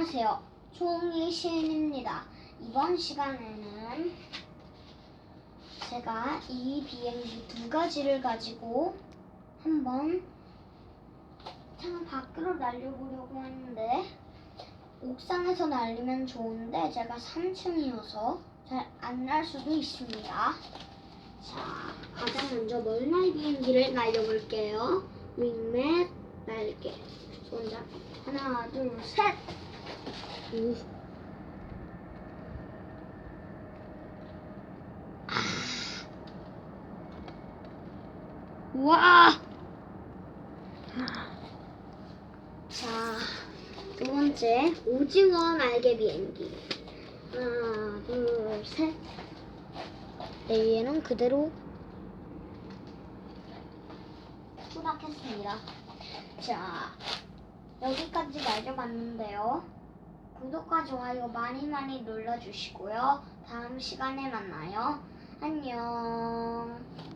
안녕하세요. 종이 시인입니다. 이번 시간에는 제가 이 비행기 두 가지를 가지고 한번 창 밖으로 날려보려고 하는데 옥상에서 날리면 좋은데 제가 3층이어서 잘 안 날 수도 있습니다. 자, 가장 먼저 멀날 비행기를 날려볼게요. 윙맷 날개. 손잡 하나, 둘, 셋. 와. 자, 두 번째 오징어 날개 비행기. 하나, 둘, 셋. 내 위에는 그대로 수락했습니다. 자, 여기까지 날려봤는데요. 구독과 좋아요 많이 많이 눌러주시고요. 다음 시간에 만나요. 안녕.